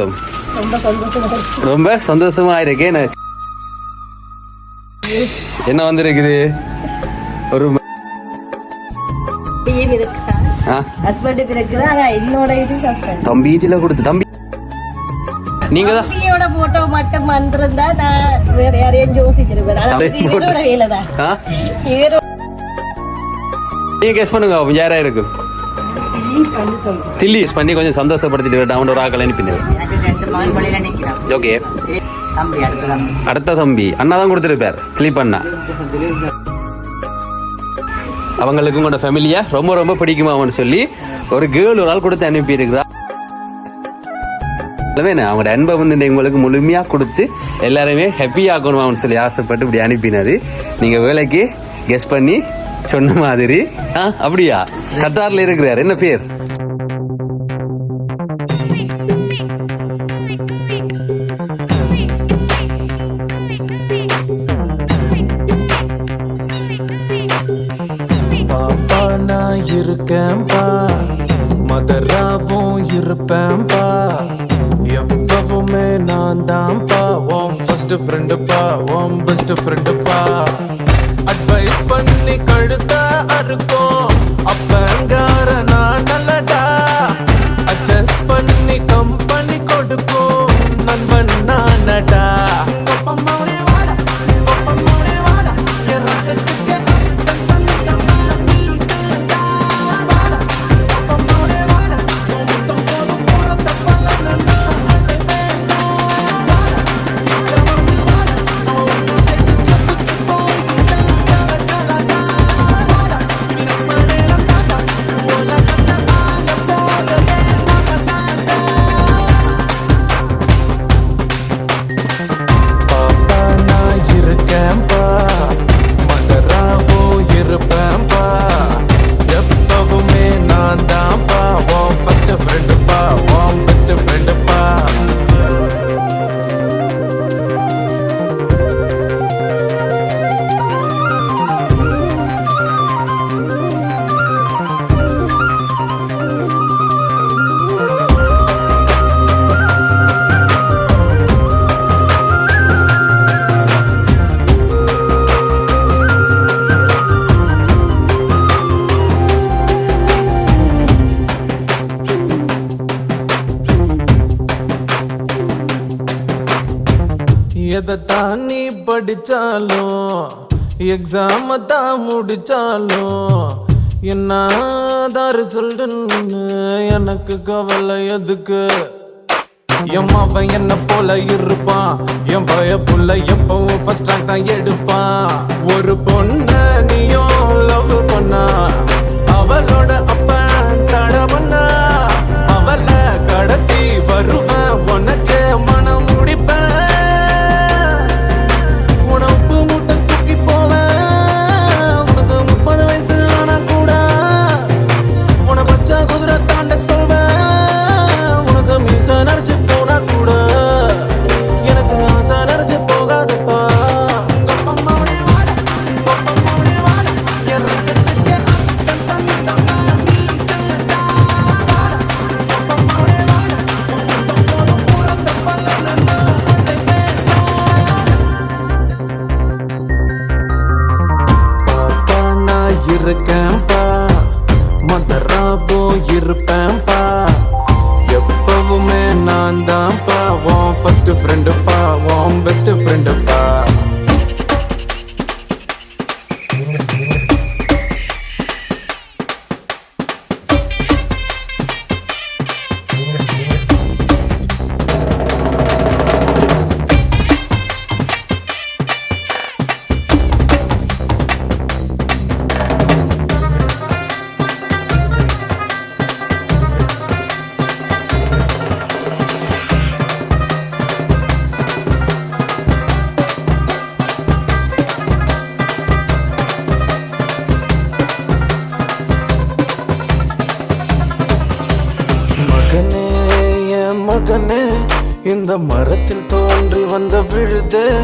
ரொம்ப சந்தோஷமா. இருக்கு ரொம்ப சந்தோஷமா இருக்கேன் என்ன வந்திருக்குது? ஒரு தம்பி இதுல கொடுத்து தம்பி நீங்க தான் தம்பியோட போட்டோ மட்டும் வந்திருந்தா நான் வேற யாரையும் யோசிச்சிருப்பேன். ஆனா அப்படியே இது இவரோட வேலை தான் ஆ? இவரோட நீங்க கெஸ் பண்ணுங்க யாரா தில்லி பண்ணி கொஞ்சம் சந்தோஷப்படுத்திட்டு அவனோட ஒரு ஆக்கள் ரெண்டு மகன் வழியில நிக்கிறான் ஓகே தம்பி அடுத்த தம்பி. அடுத்த தம்பி. அண்ணா தான் கொடுத்துருப்பார். திலீப் அண்ணா. அவங்களுக்கு உங்களோட ஃபேமிலியா ரொம்ப ரொம்ப பிடிக்குமா அவனு சொல்லி ஒரு கேர்ள் ஒரு ஆள் கொடுத்து அனுப்பியிருக்கிறா. இல்லவே அவங்களோட அன்பை வந்து உங்களுக்கு முழுமையா கொடுத்து எல்லாருமே ஹாப்பி ஆக்கணும் அவனு சொல்லி ஆசைப்பட்டு இப்படி அனுப்பினது நீங்க வேலைக்கு கெஸ் பண்ணி சொன்ன மாதிரி. ஆ அப்படியா? கத்தார்ல இருக்கிறார். என்ன பேர்? இருக்கேன்பா. மதராவும் இருப்பேன்பா. எப்பவுமே நான் தான்ப்பா ஓம் ஃபர்ஸ்ட் ஃப்ரெண்டுப்பா ஓம் பெஸ்ட் ஃப்ரெண்டுப்பா அட்வைஸ் பண்ணி கழுத்த அறுக்கும். அப்பங்கார நான் நல்லடா. அட்ஜஸ்ட் பண்ணி கம்பா படிச்சாலும் எக்ஸாம தான் முடிச்சாலும் என்னதான் ரிசல்ட்னு எனக்கு கவலை எதுக்கு? என் அவன் என்ன போல இருப்பான் என் பய புள்ள எப்பவும் ஃபர்ஸ்ட் ரேங்க் தான் எடுப்பான். ஒரு பொண்ண நீயும் லவ் பண்ணா அவளோட அப்ப தட பண்ணா அவளை ஃபர்ஸ்ட் இந்த மரத்தில் தோன்றி வந்த விழுது.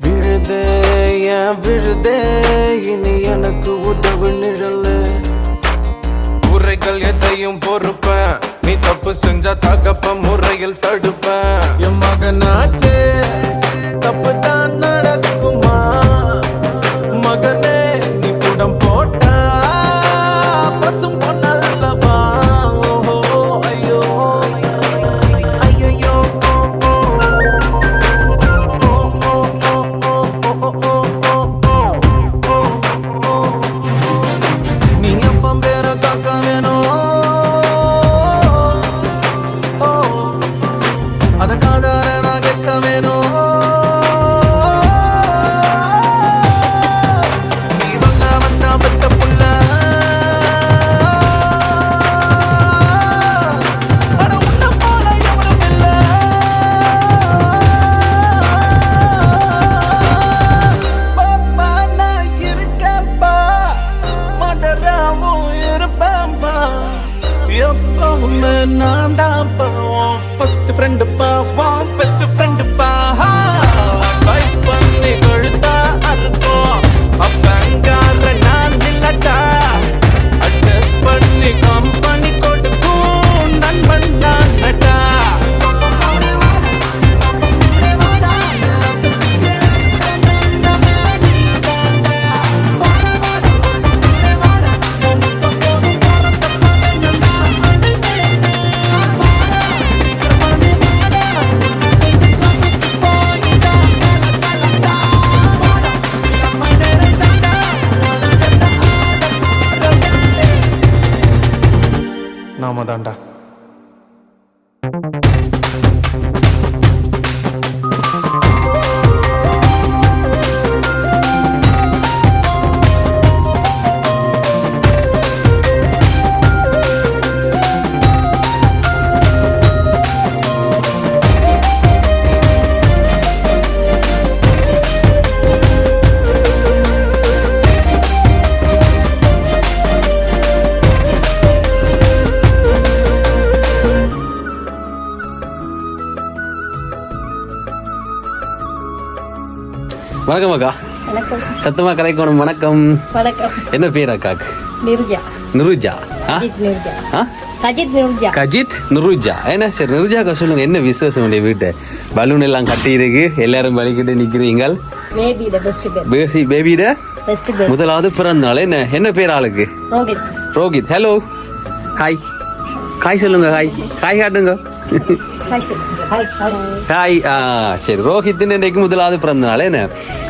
விழுது என் விழுது? இனி எனக்கு உதவு நிழல். உரைகள் எதையும் பொறுப்பேன். நீ தப்பு செஞ்சா தகப்ப முறையில் தடுப்பேன். என் மகனாச்சே வணக்கம் அக்கா. சத்தமா கலைக்கணும் வணக்கம். என்ன பேர் அக்காக்கு நிர்ஜா. கஜித் நிருஜா. என்ன சரி நிருஜாக்கா சொல்லுங்க என்ன விசேஷம் உடைய வீட்டை? பலூன் எல்லாம் கட்டி இருக்கு எல்லாரும் வலிக்கிட்டு நிக்கிறீங்க பேபி த பெஸ்ட் பேர். பேசி பேபிட பெஸ்ட் பேர். முதலாவது பிறந்த நாள் என்ன? என்ன பேர் ஆளுக்கு? ரோஹித். ஹலோ ஹாய் ஹாய் சொல்லுங்க ஹாய் ஹாய் காட்டுங்க ஹாய் ஆ சரி ரோஹித்தின் இன்றைக்கு முதலாவது பிறந்த நாள் என்ன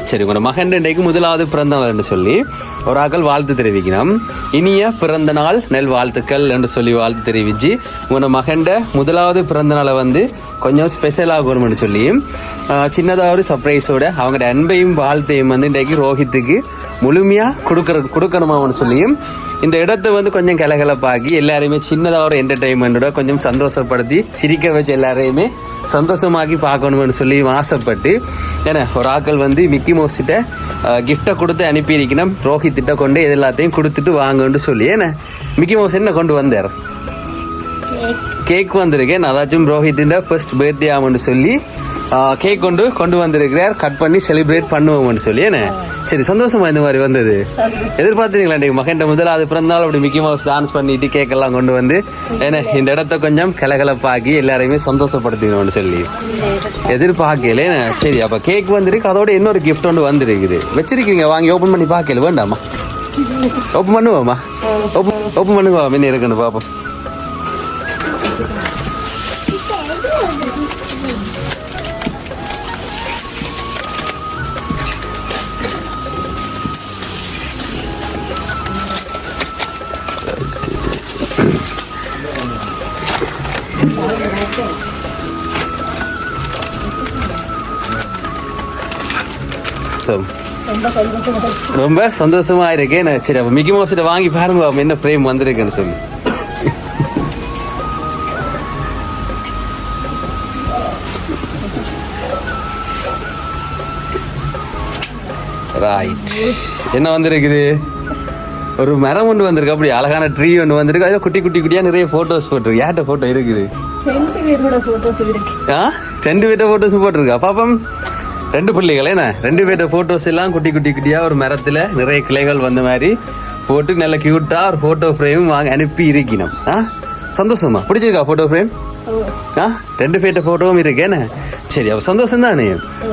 சரி உங்களோட மகன் இன்றைக்கு முதலாவது பிறந்த நாள் என்று சொல்லி ஒரு ஆக்கள் வாழ்த்து தெரிவிக்கணும் இனிய பிறந்த நாள் நெல் வாழ்த்துக்கள் என்று சொல்லி வாழ்த்து தெரிவிச்சு உங்களோட மகன்ட முதலாவது பிறந்த நாளை வந்து கொஞ்சம் ஸ்பெஷல் ஆகணும்னு சொல்லி சின்னதாக ஒரு சர்ப்ரைஸோட அவங்களோட அன்பையும் வாழ்த்தையும் வந்து இன்றைக்கு ரோஹித்துக்கு முழுமையாக கொடுக்கற கொடுக்கணுமான்னு சொல்லியும் இந்த இடத்தை வந்து கொஞ்சம் கலகலப்பாக்கி எல்லாரையுமே சின்னதாக ஒரு என்டர்டைன்மெண்ட்டோட கொஞ்சம் சந்தோஷப்படுத்தி சிரிக்க வச்சு எல்லாரையுமே சந்தோஷமாக்கி பார்க்கணும்னு சொல்லி ஆசைப்பட்டு ஏன்னா ஒரு ஆக்கள் வந்து மிக்கி மோஸ்கிட்ட கிஃப்டை கொடுத்து அனுப்பியிருக்கணும். ரோஹித்திட்ட கொண்டு இது எல்லாத்தையும் கொடுத்துட்டு வாங்கன்னு சொல்லி. ஏன்னா மிக்கி மோஸ் என்ன கொண்டு வந்தார்? கேக் வந்திருக்கேன். அதாச்சும் ரோஹித்தின் ஃபர்ஸ்ட் பர்த்டே ஆகும்னு சொல்லி கேக் கொண்டு கொண்டு வந்திருக்கிறார். கட் பண்ணி செலிப்ரேட் பண்ணுவோம்னு சொல்லி என்ன? சரி சந்தோஷமா இந்த மாதிரி வந்தது? எதிர்பார்த்தீங்களா இன்னைக்கு மகன் முதலாவது பிறந்தநாள் அப்படி மிக்கி மவுஸ் டான்ஸ் பண்ணிட்டு கேக் எல்லாம் கொண்டு வந்து என்ன இந்த இடத்த கொஞ்சம் கலகலப்பாக்கி எல்லாரையுமே சந்தோஷப்படுத்திக்கணும்னு சொல்லி. எதிர்பார்க்கல சரி அப்ப கேக் வந்திருக்கு. அதோட இன்னொரு கிஃப்ட் ஒன்று வந்திருக்குது. வச்சிருக்கீங்க வாங்கி ஓப்பன் பண்ணி பார்க்கல வேண்டாமா? ஓப்பன் பண்ணுவோமா? ஓப்பன் ஓப்பன் பண்ணுவா என்ன இருக்குன்னு பார்ப்போம். சந்தோஷமா ரொம்ப சந்தோஷமா இருக்கேன் சரி அப்ப மிக்கி மவுஸ் வாங்கி பாருங்க அவன் என்ன ஃப்ரேம் வந்திருக்குன்னு சொல்லி. ரைட் என்ன வந்திருக்குது? ஒரு மரம் ஒன்று வந்திருக்கு அப்படி அழகான ட்ரீ ஒன்று வந்திருக்கு. அதில் குட்டி குட்டி குட்டியா நிறைய ஃபோட்டோஸ் போட்டிருக்கு. யார்கிட்ட ஃபோட்டோ இருக்குது? ஆ? ரெண்டு பேர்ட்ட ஃபோட்டோஸ் போட்டிருக்கா. பாப்பம் ரெண்டு பிள்ளைகள் என்ன? ரெண்டு பேர்ட்ட ஃபோட்டோஸ் எல்லாம் குட்டி குட்டி குட்டியாக ஒரு மரத்தில் நிறைய கிளைகள் வந்த மாதிரி போட்டு நல்ல க்யூட்டாக ஒரு ஃபோட்டோ ஃப்ரேமும் வாங்க அனுப்பி இருக்கணும். ஆ? சந்தோஷமா? பிடிச்சிருக்கா ஃபோட்டோ ஃப்ரேம் ஆ? ரெண்டு பேர்ட்ட ஃபோட்டோவும் இருக்கேன்னு சரி அவள் சந்தோஷம் தானே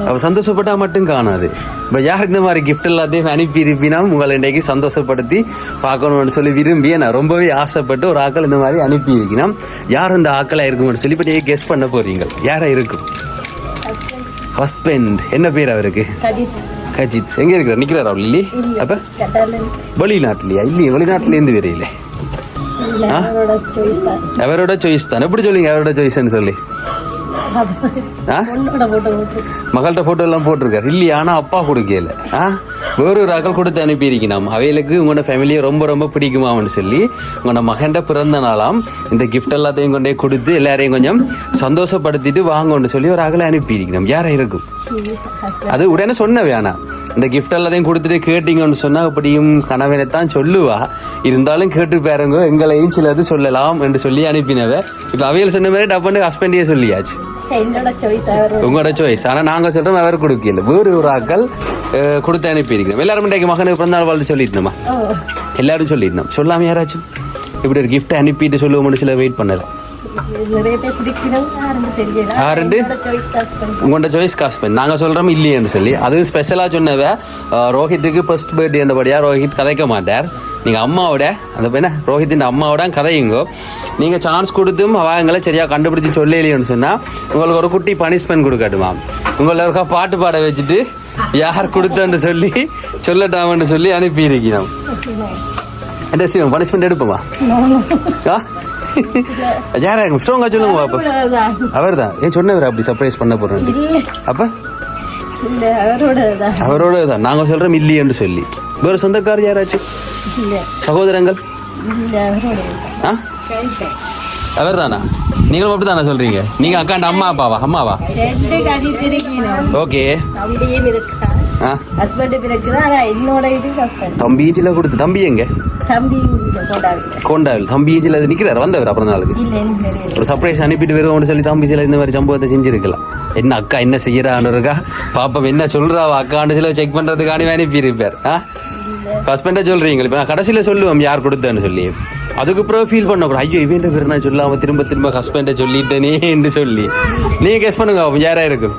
அவள் சந்தோஷப்பட்டா மட்டும் காணாது. இப்போ யார் இந்த மாதிரி கிஃப்ட் எல்லாத்தையும் அனுப்பி இருப்பினா உங்களை இன்றைக்கு சந்தோஷப்படுத்தி பார்க்கணும்னு சொல்லி விரும்பி நான் ரொம்பவே ஆசைப்பட்டு ஒரு ஆக்கள் இந்த மாதிரி அனுப்பி இருக்கணும். யார் இந்த ஆக்களாக இருக்கும்னு சொல்லி இப்போ நீங்கள் கெஸ் பண்ண போகிறீங்க யாராக இருக்கும்? ஹஸ்பண்ட் என்ன பேர் அவருக்கு? கஜித். எங்க இருக்கிறார் நிக்கிறாரா லில்லி? இல்ல. அப்ப? வெளிநாட்டுலயா? இல்லையே வெளிநாட்டுல இருந்து வரையில. இல்ல அவரோட சாய்ஸ் தான். அவரோட சாய்ஸ் தான்? எப்படி சொல்லுங்க அவரோட சாய்ஸ்ன்னு சொல்லி? மகள்கிட்ட போட்டோ. எல்லாம் போட்டிருக்காரு. இல்லையா ஆனா அப்பா கொடுக்கல. ஆ? வேற ஒரு ஆக்கள் கொடுத்து அனுப்பியிருக்கணும் அவைகளுக்கு உங்களோட ஃபேமிலியை ரொம்ப ரொம்ப பிடிக்குமான்னு சொல்லி உங்களோட மகன்ட பிறந்த நாளாம் இந்த gift எல்லாத்தையும் கொண்டே கொடுத்து எல்லாரையும் கொஞ்சம் சந்தோஷப்படுத்திட்டு வாங்கன்னு சொல்லி ஒரு ஆக்களை அனுப்பியிருக்கணும் யாரா இருக்கும் அது உடனே சொன்ன வேணாம் இந்த gift எல்லாத்தையும் கொடுத்துட்டு கேட்டீங்கன்னு சொன்னா அப்படியும் கணவனை தான் சொல்லுவா. இருந்தாலும் கேட்டு பாருங்க எங்களையும் சிலது சொல்லலாம் என்று சொல்லி அனுப்பினவ. இப்ப அவையில் சொன்ன மாதிரி டப்புன்னு ஹஸ்பண்டையே சொல்லியாச்சு. உங்களோட சாய்ஸ் ஆனா நாங்க சொல்றோம் அவர் கொடுக்கல. வேறு ஒரு ஆக்கள் அஹ், கொடுத்து அனுப்பியிருக்கிறோம். எல்லாரும் இன்றைக்கு மகனுக்கு பிறந்தநாள் வாழ்த்து சொல்லிட்டோமா ஓ. எல்லாரும் சொல்லிடணும். சொல்லாம யாராச்சும் இப்படி ஒரு gift அனுப்பிட்டு சொல்லுவோம்னு சில வெயிட் பண்ணல. சாய்ஸ் பண்ணி உங்களோட சாய்ஸ் காஸ்பெண்ட் நாங்க சொல்றோம் இல்லையேன்னு சொல்லி. அது ஸ்பெஷலா சொன்னவ ரோஹித்துக்கு ஃபர்ஸ்ட் பர்த்டே என்றபடியா ரோஹித் கதைக்க மாட்டார். நீங்க அம்மாவோட அந்த என்ன? ரோஹித்தின் அம்மாவோட கதையுங்கோ. நீங்க சான்ஸ் கொடுத்தும் அவங்களை சரியா கண்டுபிடிச்சு சொல்லலையோன்னு சொன்னா உங்களுக்கு ஒரு குட்டி பனிஷ்மெண்ட் கொடுக்கட்டுமா? உங்களை ஒருக்கா பாட்டு பாட வச்சுட்டு யார் கொடுத்தன்னு சொல்லி சொல்லட்டாமன்னு சொல்லி அனுப்பி இருக்கிறோம் என்ன செய்வோம் பனிஷ்மெண்ட் எடுப்போமா? ஆ? யாரா ஸ்ட்ராங்கா சொல்லுங்க அவரோடதான் அவர் தான். ஏன் சொன்னவர் அப்படி சர்ப்ரைஸ் பண்ண போறேன். அப்ப? அவரோட தான். நாங்க சொல்றோம் இல்லையென்று சொல்லி. வேற சொந்தக்காரர் யாராச்சும் சகோதரங்கள்? அவர் தானா. நீங்களும் அப்படி தானே சொல்றீங்க? நீங்க அக்காண்ட அம்மா அப்பாவா? அம்மாவா? ஓகே. தம்பி ஈச்சில கொடுத்து தம்பி எங்க? கோண்டாவில் தம்பி ஈச்சில அது நிக்கிறார் வந்தவர் அப்புறம் நாளுக்கு. ஒரு சர்ப்ரைஸ் அனுப்பிட்டு வருவோம்னு சொல்லி தம்பி சில இந்த மாதிரி சம்பவத்தை செஞ்சிருக்கலாம். என்ன அக்கா என்ன செய்யறான்னு இருக்கா? பாப்பா என்ன சொல்றா? அக்காண்டு சில செக் பண்றதுக்காண்டி அனுப்பி இருப்பார் ஆ? ஹஸ்பண்டா சொல்றீங்க. இப்ப நான் கடைசியில சொல்லுவோம் யார் கொடுத்தான்னு சொல்லி. அதுக்கப்புறம் ஃபீல் பண்ண கூட ஐயோ இவன் பேர் நான் சொல்லாம திரும்ப திரும்ப ஹஸ்பண்டை சொல்லிட்டேனே என்று சொல்லி. நீங்க கெஸ் பண்ணுங்க அப்ப யாரா இருக்கும்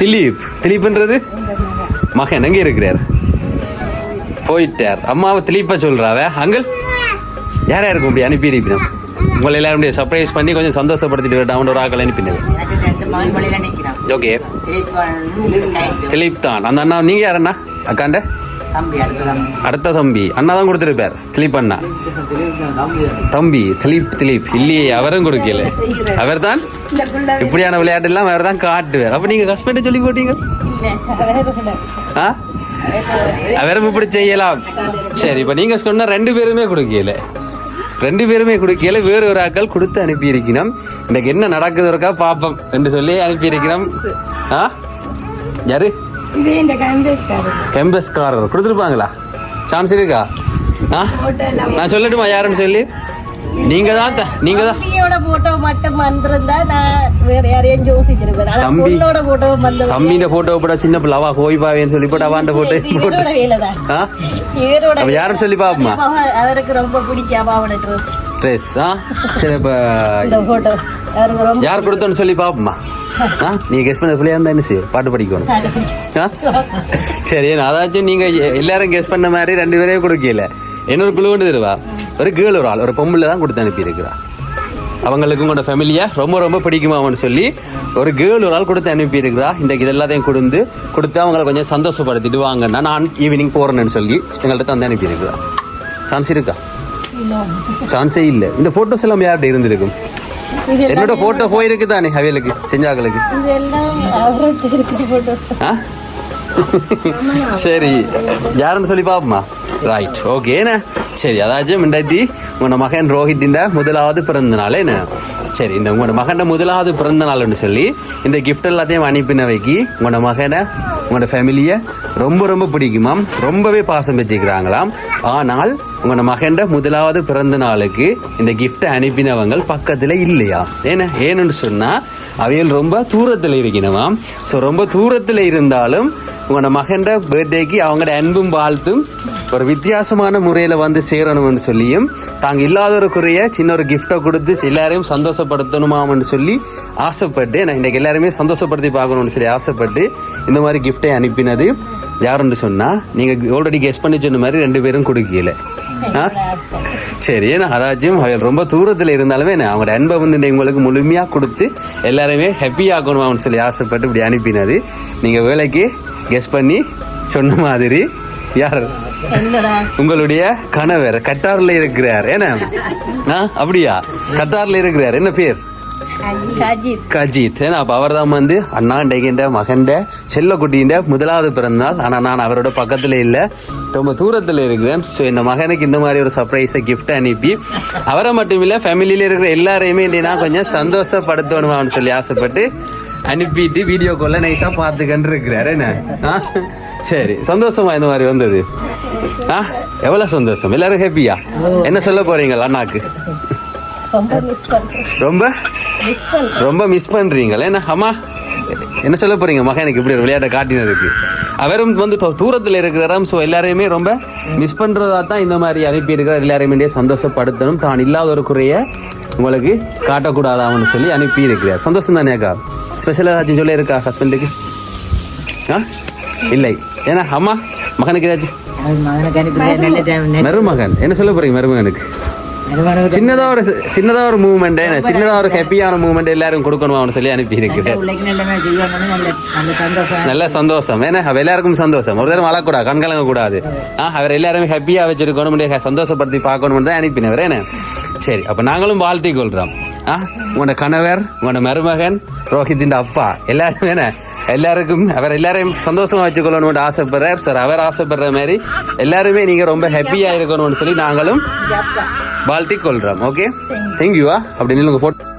திலீப் திலீப்ன்றது மகன் எங்க இருக்கிறார்? போயிட்டார். அம்மாவை திலீப்பா சொல்றாவ? அங்கிள்? யாரா இருக்கும் இப்படி அனுப்பி இருப்பினோம் உங்களை எல்லாரும் சர்ப்ரைஸ் பண்ணி கொஞ்சம் சந்தோஷப்படுத்திட்டு வரட்டாமன்னு ஒரு ஆக்கள் அனுப்பினது ஓகே திலீப் தான் அந்த அண்ணா நீங்க யார் அண்ணா? அக்காண்ட? அடுத்த தம்பி. அண்ணா தான் கொடுத்துருப்பார். திலீப் அண்ணா. தம்பி திலீப் திலீப். இல்லையே அவரும் கொடுக்கல. அவர் தான் இப்படியான விளையாட்டு எல்லாம் அவர் தான் காட்டுவார். அப்ப நீங்க ஹஸ்பண்டை சொல்லி போட்டீங்க? ஆ? அவரும் இப்படி செய்யலாம். சரி இப்ப நீங்க சொன்ன ரெண்டு பேருமே கொடுக்கல. ரெண்டு பேருமே கொடுக்கல வேறு ஒரு ஆக்கள் கொடுத்து அனுப்பி இருக்கணும் இன்னைக்கு என்ன நடக்குது இருக்கா பாப்போம். என்று சொல்லி அனுப்பி இருக்கணும் ஆ? யாரு? கம்பேஸ்காரர். எம்பஸ்காரர் கொடுத்துருப்பாங்களா? சான்ஸ் இருக்கா? ஆ? நான் சொல்லட்டுமா யாருன்னு சொல்லி? நீங்க தான் நீங்க தான் தம்பியோட போட்டோ மட்டும் வந்திருந்தா நான் வேற யாரையும் யோசிச்சிருப்பேன். தம்பி. பொண்ணோட போட்டோ வந்து தம்பிന്റെ போட்டோ போட சின்ன பிள்ளை அவா ஹோய்பாவேன்னு சொல்லி போட்டு அவாண்ட போட்டு போட்டு. இவரோட யாருன்னு சொல்லி பாப்போமா? அவ- அவருக்கு ரொம்ப பிடிச்ச அப்பாவோட ட்ரெஸ் ட்ரெஸ் ஆ? சரி இப்ப இந்த போட்டோ அவருக்கு ரொம்ப யார் கொடுத்தோன்னு சொல்லி பாப்போமா? நீ கெஸ் பண்ண பிள்ளையா இருந்தா என்ன செய்யும்? பாட்டு படிக்கணும்? சரி அதாச்சும் நீங்க எல்லாரும் கெஸ் பண்ண மாதிரி ரெண்டு பேரையும் கொடுக்கல. இன்னொரு குழு கொண்டு தருவா? ஒரு கேர்ள் ஒரு ஆள் ஒரு பொம்பளை தான் கொடுத்து அனுப்பி இருக்கிறா அவங்களுக்கு உங்களோட ஃபேமிலியை ரொம்ப ரொம்ப பிடிக்குமான்னு சொல்லி ஒரு கேர்ள் ஒரு ஆள் கொடுத்து அனுப்பி இருக்கிறா இந்த இது எல்லாத்தையும் கொடுத்து கொடுத்து அவங்களை கொஞ்சம் சந்தோஷப்படுத்திட்டு வாங்கன்னா நான் ஈவினிங் போறேன்னு சொல்லி எங்கள்கிட்ட தந்து அனுப்பி இருக்கிறா சான்ஸ் இருக்கா சான்ஸே இல்லை. இந்த போட்டோஸ் எல்லாம் யார்கிட்ட இருந்திருக்கும்? என்னோட போட்டோ போயிருக்கு தானே அவைகளுக்கு செஞ்சாக்களுக்கு? சரி யாருன்னு சொல்லி பாப்போமா? ரைட் ஓகேண்ணே சரி அதாச்சும் ரெண்டாயிரத்தி உங்களோட மகன் ரோஹித்தின் முதலாவது பிறந்த நாள் என்ன? சரி இந்த உங்களோட மகன் முதலாவது பிறந்த நாள்னு சொல்லி இந்த கிஃப்ட் எல்லாத்தையும் அனுப்பின வைக்கி உங்களோட மகனை உங்களோட ஃபேமிலியை ரொம்ப ரொம்ப பிடிக்குமாம். ரொம்பவே பாசம் வச்சுக்கிறாங்களாம். ஆனால் உங்களோட மகன்ட முதலாவது பிறந்த நாளுக்கு இந்த கிஃப்ட்டை அனுப்பினவங்க பக்கத்தில் இல்லையா? ஏன்னா ஏன்னு சொன்னால் அவையல் ரொம்ப தூரத்தில் இருக்கணுமாம் ஸோ ரொம்ப தூரத்தில் இருந்தாலும் உங்களோட மகன்ட பர்த்டேக்கு அவங்களோட அன்பும் வாழ்த்தும் ஒரு வித்தியாசமான முறையில் வந்து சேரணும்னு சொல்லியும் தாங்க இல்லாதவருக்குரிய சின்ன ஒரு கிஃப்டை கொடுத்து எல்லாரையும் சந்தோஷப்படுத்தணுமாம்னு சொல்லி ஆசைப்பட்டு நான் இன்றைக்கு எல்லாருமே சந்தோஷப்படுத்தி பார்க்கணும்னு சொல்லி ஆசைப்பட்டு இந்த மாதிரி கிஃப்டை அனுப்பினது யாருன்னு சொன்னால் நீங்கள் ஆல்ரெடி கெஸ் பண்ணி சொன்ன மாதிரி ரெண்டு பேரும் கொடுக்கல. சரி ஏன்னா அதாச்சும் அவள் ரொம்ப தூரத்தில் இருந்தாலுமே என்ன அவங்களோட அன்பை வந்து இன்னைக்கு உங்களுக்கு முழுமையாக கொடுத்து எல்லாருமே ஹாப்பி ஆகணும்னு சொல்லி ஆசைப்பட்டு இப்படி அனுப்பினது. நீங்கள் வேலைக்கு கெஸ் பண்ணி சொன்ன மாதிரி யார்? உங்களுடைய கணவர் கட்டார்ல இருக்கிறார். என்ன? ஆ அப்படியா? கட்டார்ல இருக்கிறார். என்ன பேர்? கஜித். ஏன்னா அப்போ அவர் தான் வந்து அண்ணாண்டைகின்ற மகன்ட செல்லக்குட்டின்ற முதலாவது பிறந்தநாள். ஆனால் நான் அவரோட பக்கத்தில் இல்லை. ரொம்ப தூரத்தில் இருக்கிறேன். ஸோ இந்த மகனுக்கு இந்த மாதிரி ஒரு சர்ப்ரைஸை கிஃப்ட் அனுப்பி அவரை மட்டும் இல்லை ஃபேமிலியில் இருக்கிற எல்லாரையுமே இல்லைனா கொஞ்சம் சந்தோஷப்படுத்தணுமான்னு சொல்லி ஆசைப்பட்டு அனுப்பிட்டு வீடியோ கால்ல நைஸாக பார்த்துக்கன்று இருக்கிறார். என்ன? ஆ? சரி. சந்தோஷமா இந்த மாதிரி வந்தது? ஆ? எவ்வளோ சந்தோஷம்? எல்லாரும் ஹாப்பியா என்ன சொல்ல போறீங்க அண்ணாக்கு? ரொம்ப? ரொம்ப மிஸ் பண்றீங்களே என்ன அம்மா? என்ன சொல்ல போறீங்க மகனுக்கு இப்படி ஒரு விளையாட்டை காட்டினதுக்கு? அவரும் வந்து தூ- தூரத்துல இருக்கிறாராம் ஸோ எல்லாரையுமே ரொம்ப மிஸ் பண்றதா தான் இந்த மாதிரி அனுப்பி இருக்கிறார் எல்லாரையுமே சந்தோஷப்படுத்தணும். தான் இல்லாத ஒரு குறைய உங்களுக்கு காட்டக்கூடாதாம்னு சொல்லி அனுப்பி இருக்கிறார் சந்தோஷம் தானே அக்கா? ஸ்பெஷலாக ஏதாச்சும் சொல்ல இருக்கா ஹஸ்பண்டுக்கு ஆ? இல்லை. ஏன்னா அம்மா மகனுக்கு ஏதாச்சும்? அது மகனுக்கு அனுப்பி நல்ல டைம் மருமகன். என்ன சொல்ல போறீங்க மருமகனுக்கு? சின்னதா ஒரு சின்னதா ஒரு மூவ்மெண்ட் சின்னதா ஒரு ஹாப்பியான மூவ்மெண்ட் எல்லாரும் கொடுக்கணும் அவனு சொல்லி அனுப்பி இருக்குது நல்ல சந்தோஷம். ஏன்னா எல்லாருக்கும் சந்தோஷம். ஒரு தடவை அழக்கூடாது கண்கலங்க கூடாது அவர் எல்லாருமே ஹாப்பியா வச்சிருக்கணும் சந்தோஷப்படுத்தி பார்க்கணும்னு தான் அனுப்பினவர். என்ன சரி அப்ப நாங்களும் வாழ்த்தி கொள்றோம். ஆ உங்களோட கணவர் உங்களோட மருமகன் ரோஹித்தின் அப்பா. எல்லாரும் என்ன? எல்லாருக்கும் அவர் எல்லாரையும் சந்தோஷமா வச்சுக்கொள்ளணும்னு ஆசைப்படுறார். சார் அவர் ஆசைப்படுற மாதிரி எல்லாருமே நீங்க ரொம்ப ஹாப்பியா இருக்கணும்னு சொல்லி நாங்களும் வாழ்த்தி கொள்றோம். ஓகே தேங்க்யூவா அப்படி நில்லுங்க போட்டு.